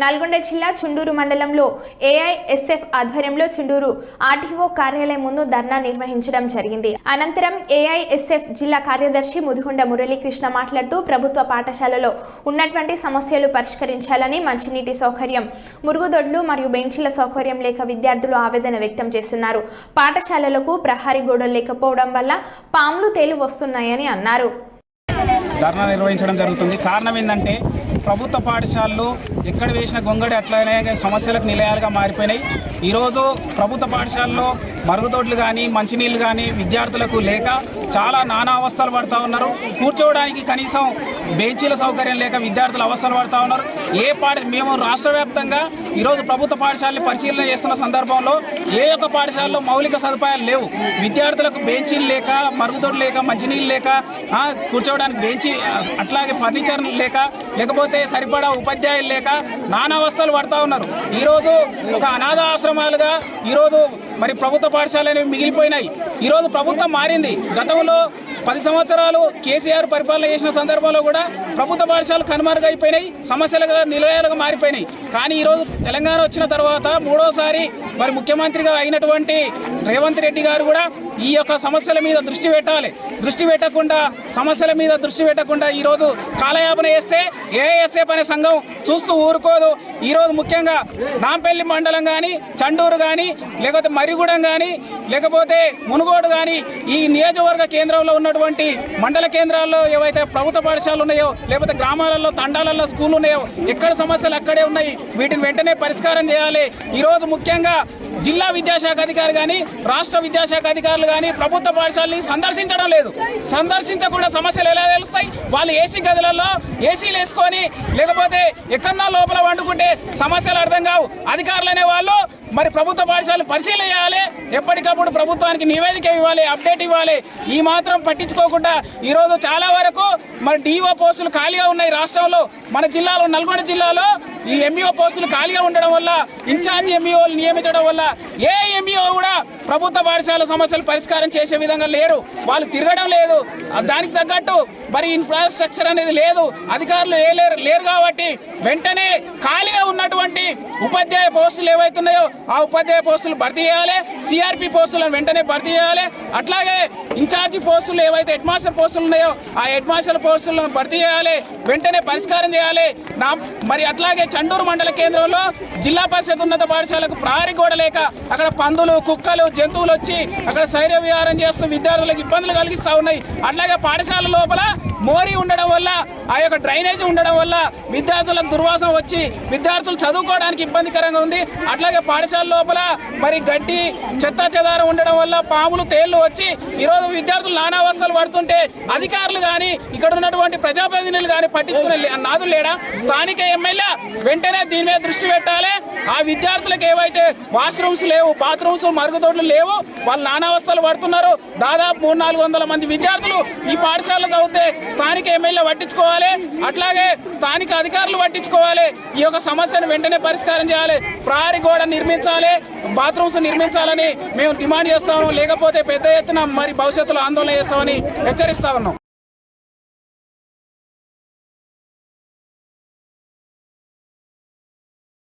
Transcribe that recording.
నల్గొండ జిల్లా చుండూరు మండలంలో ఏఐఎస్ఎఫ్ ఆధ్వర్యంలో చుండూరు ఆర్టీఓ కార్యాలయం ముందు ధర్నా నిర్వహించడం జరిగింది. అనంతరం ఏఐఎస్ఎఫ్ జిల్లా కార్యదర్శి ముదిగుండ మురళీకృష్ణ మాట్లాడుతూ ప్రభుత్వ పాఠశాలలో ఉన్నటువంటి సమస్యలు పరిష్కరించాలని మంచినీటి సౌకర్యం మురుగుదొడ్లు మరియు బెంచీల సౌకర్యం లేక విద్యార్థులు ఆవేదన వ్యక్తం చేస్తున్నారు. పాఠశాలలకు ప్రహారీ గోడలు లేకపోవడం వల్ల పాములు తేలు వస్తున్నాయని అన్నారు. ధర్నా నిర్వహించడం జరుగుతుంది. కారణం ఏంటంటే ప్రభుత్వ పాఠశాలలు ఎక్కడ వేసిన గొంగడి అట్లనే సమస్యలకు నిలయాలుగా మారిపోయినాయి. ఈరోజు ప్రభుత్వ పాఠశాలలో మరుగుదొడ్లు కానీ మంచినీళ్ళు కానీ విద్యార్థులకు లేక చాలా నానా అవస్థలు పడుతూ ఉన్నారు. కూర్చోవడానికి కనీసం బెంచీల సౌకర్యం లేక విద్యార్థులు అవస్థలు పడుతూ ఉన్నారు. ఏ పాఠ మేము రాష్ట్ర వ్యాప్తంగా ఈరోజు ప్రభుత్వ పాఠశాలని పరిశీలన చేస్తున్న సందర్భంలో ఏ ఒక్క పాఠశాలలో మౌలిక సదుపాయాలు లేవు. విద్యార్థులకు బెంచీలు లేక మరుగుదొడ్లు లేక మంచినీళ్ళు లేక కూర్చోవడానికి బెంచి అట్లాగే ఫర్నిచర్ లేక లేకపోతే సరిపడా ఉపాధ్యాయులు లేక నానా అవస్థలు పడతా ఉన్నారు. ఈరోజు ఒక అనాథ ఆశ్రమం ఆశ్రమాలుగా ఈరోజు మరి ప్రభుత్వ పాఠశాలలు అనేవి మిగిలిపోయినాయి. ఈరోజు ప్రభుత్వం మారింది. గతంలో పది సంవత్సరాలు కేసీఆర్ పరిపాలన చేసిన సందర్భంలో కూడా ప్రభుత్వ పాఠశాలలు కనుమరుగైపోయినాయి. సమస్యలుగా నిలయాలుగా మారిపోయినాయి. కానీ ఈరోజు తెలంగాణ వచ్చిన తర్వాత మూడోసారి మరి ముఖ్యమంత్రిగా అయినటువంటి రేవంత్ రెడ్డి గారు కూడా ఈ యొక్క సమస్యల మీద దృష్టి పెట్టాలి. దృష్టి పెట్టకుండా సమస్యల మీద దృష్టి పెట్టకుండా ఈరోజు కాలయాపన చేస్తే ఏఎస్ఎఫ్ అనే సంఘం చూస్తూ ఊరుకోదు. ఈరోజు ముఖ్యంగా నాంపల్లి మండలం కానీ చండూరు కానీ లేకపోతే మరిగూడెం కానీ లేకపోతే మునుగోడు కానీ ఈ నియోజకవర్గ కేంద్రంలో ఉన్నటువంటి మండల కేంద్రాల్లో ఏవైతే ప్రభుత్వ పాఠశాలలు ఉన్నాయో లేకపోతే గ్రామాలలో తండాలలో స్కూల్ ఉన్నాయో ఎక్కడ సమస్యలు అక్కడే ఉన్నాయి వీటిని వెంటనే పరిష్కారం చేయాలి. ఈరోజు ముఖ్యంగా జిల్లా విద్యాశాఖ అధికారి కానీ రాష్ట్ర విద్యాశాఖ అధికారులు కానీ ప్రభుత్వ పాఠశాలని సందర్శించడం లేదు. సందర్శించకుండా సమస్యలు ఎలా తెలుస్తాయి? వాళ్ళు ఏసీ గదులలో ఏసీలు వేసుకొని లేకపోతే ఎక్కడన్నా లోపల వండుకుంటే సమస్యలు అర్థం కావు. అధికారులు అనే వాళ్ళు. మరి ప్రభుత్వ పాఠశాలను పరిశీలన చేయాలి. ఎప్పటికప్పుడు ప్రభుత్వానికి నివేదిక ఇవ్వాలి అప్డేట్ ఇవ్వాలి. ఈ మాత్రం పట్టించుకోకుండా ఈరోజు చాలా వరకు మరి డిఓ పోస్టులు ఖాళీగా ఉన్నాయి రాష్ట్రంలో. మన జిల్లాలో నల్గొండ జిల్లాలో ఈ ఎంఈఓ పోస్టులు ఖాళీగా ఉండడం వల్ల ఇన్ఛార్జ్ ఎంఈఓలు నియమించడం వల్ల ఏ ఎంఈఓ కూడా ప్రభుత్వ పాఠశాల సమస్యలు పరిష్కారం చేసే విధంగా లేరు. వాళ్ళు తిరగడం లేదు. దానికి తగ్గట్టు మరి ఇన్ఫ్రాస్ట్రక్చర్ అనేది లేదు. అధికారులు ఏ లేరు లేరు కాబట్టి వెంటనే ఖాళీగా ఉన్నటువంటి ఉపాధ్యాయ పోస్టులు ఏవైతున్నాయో ఆ ఉపాధ్యాయ పోస్టులు భర్తీ చేయాలి. సిఆర్పి పోస్టులను వెంటనే భర్తీ చేయాలి. అట్లాగే ఇన్ఛార్జి పోస్టులు ఏవైతే హెడ్ మాస్టర్ పోస్టులు ఉన్నాయో ఆ హెడ్ మాస్టర్ పోస్టులను భర్తీ చేయాలి. వెంటనే పరిష్కారం చేయాలి. నా మరి అట్లాగే చండూరు మండల కేంద్రంలో జిల్లా పరిషత్ ఉన్నత పాఠశాలకు ప్రహరీ గోడ లేక అక్కడ పందులు కుక్కలు జంతువులు వచ్చి అక్కడ శైర్య విహారం చేస్తూ విద్యార్థులకు ఇబ్బందులు కలిగిస్తూ ఉన్నాయి. అట్లాగే పాఠశాల లోపల మోరీ ఉండడం వల్ల ఆ యొక్క డ్రైనేజీ ఉండడం వల్ల విద్యార్థులకు దుర్వాసన వచ్చి విద్యార్థులు చదువుకోవడానికి ఇబ్బందికరంగా ఉంది. అట్లాగే పాఠశాల లోపల మరి గడ్డి చెత్త చెదారం ఉండడం వల్ల పాములు తేళ్ళు వచ్చి ఈరోజు విద్యార్థులు నానావస్థలు పడుతుంటే అధికారులు కానీ ఇక్కడ ఉన్నటువంటి ప్రజాప్రతినిధులు కానీ పట్టించుకునే నాదు లేడా? స్థానిక ఎమ్మెల్యే వెంటనే దీని మీద దృష్టి పెట్టాలి. ఆ విద్యార్థులకు ఏవైతే వాష్రూమ్స్ లేవు బాత్రూమ్స్ మరుగుదొడ్లు లేవు. వాళ్ళు నానావస్థలు పడుతున్నారు. దాదాపు మూడు నాలుగు వందల మంది విద్యార్థులు ఈ పాఠశాలలో చదివితే స్థానిక ఎమ్మెల్యే పట్టించుకోవాలి. అట్లాగే స్థానిక అధికారులు పట్టించుకోవాలి. ఈ యొక్క సమస్యను వెంటనే పరిష్కారం చేయాలి. ప్రహరీ గోడ నిర్మించాలి. బాత్రూమ్స్ నిర్మించాలని మేము డిమాండ్ చేస్తాము లేకపోతే పెద్ద ఎత్తున మరి భవిష్యత్తులో ఆందోళన చేస్తామని హెచ్చరిస్తా ఉన్నాం.